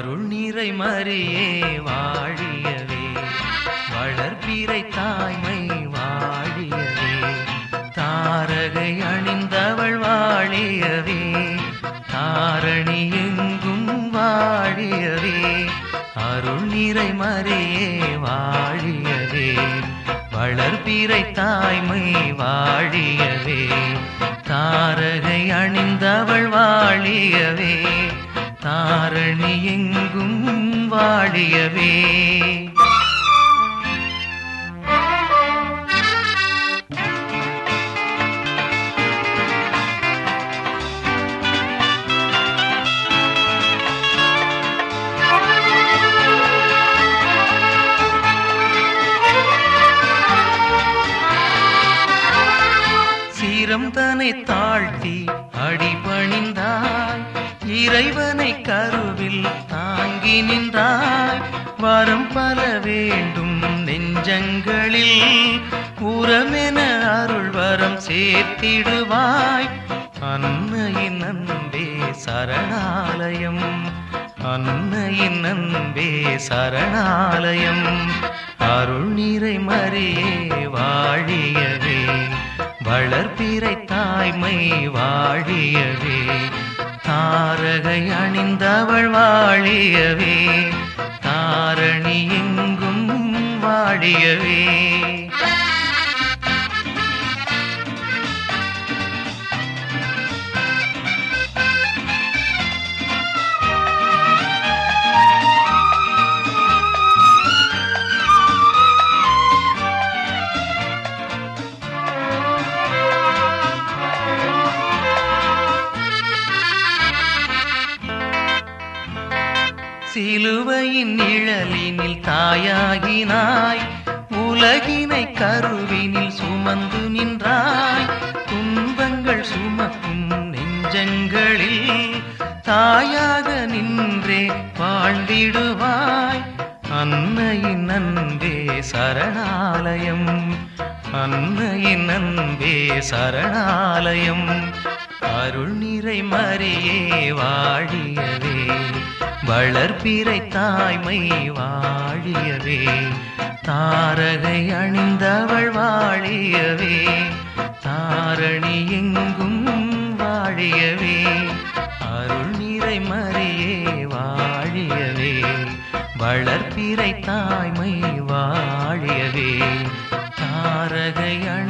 அருள் நீரை மறியே வாழியவே. வளர்பிறை தாய்மை வாழியவே. தாரகை அணிந்தவள் வாழியவே. தாரணி எங்கும் வாழியவே. அருள் நீரை மறியே வாழியவே. வளர்பிறை தாய்மை வாழியவே. தாரகை அணிந்தவள் வாழியவே. தாரணி எங்கும் வாழியவே. சீரம் தன்னை தாழ்த்தி அடிபணிந்தாய். இறைவனை கருவில் தாங்கி நின்றாய். வரம் பல வேண்டும் நெஞ்சங்களில். உரமென அருள் வரம் சேர்த்திடுவாய். அன்னையின் அன்பே சரணாலயம். அன்னையின் அன்பே சரணாலயம். அருள் நீரை மறியே வாழியவே. வளர்பிறை தாய்மை வாழியவே. தாரகை அணிந்தவள் வாழியவே. சிலுவையின் நிழலினில் தாயாகினாய். உலகினை கருவினில் சுமந்து நின்றாய். துன்பங்கள் சுமக்கும் நெஞ்சங்களில் தாயாக நின்றே வாழ்ந்திடுவாய். அன்னையின் அன்பே சரணாலயம். அன்னையின் அன்பே சரணாலயம். அருள் நிறை மறியே வாழியவே. வளர்பிறை தாய்மை வாழியவே. தாரகை அணிந்தவள் வாழியவே. தாரணி எங்கும் வாழியவே. அருள் நிறை மறியே வாழியவே. வளர்பிறை தாய்மை வாழியவே. தாரகை அணி